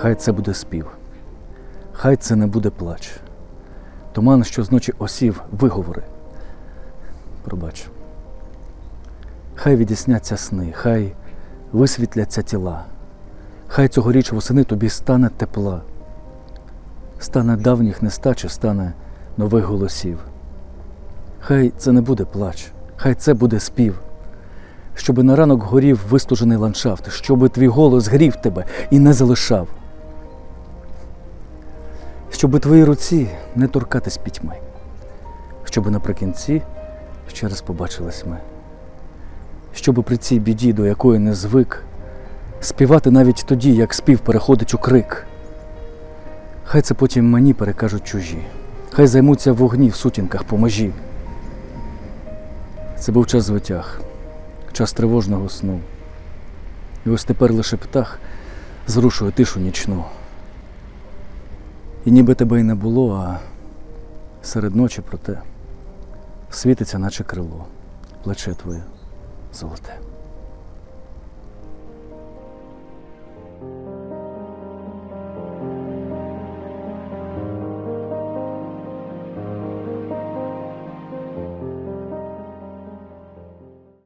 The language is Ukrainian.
хай це буде спів, хай це не буде плач. Туман, що зночі осів, виговори. Пробач. Хай відісняться сни, хай висвітляться тіла, хай цьогоріч восени тобі стане тепла, стане давніх нестачі, стане нових голосів. Хай це не буде плач, хай це буде спів, щоби на ранок горів вистужений ландшафт, щоби твій голос грів тебе і не залишав, щоби твої руці не торкатись пітьми, щоби наприкінці ще раз побачились ми, щоби при цій біді, до якої не звик, співати навіть тоді, як спів переходить у крик. Хай це потім мені перекажуть чужі, хай займуться вогні в сутінках по межі. Це був час звитяг, час тривожного сну. І ось тепер лише птах зрушує тишу нічну. І ніби тебе й не було, а серед ночі проте світиться, наче крило, плече твоє золоте.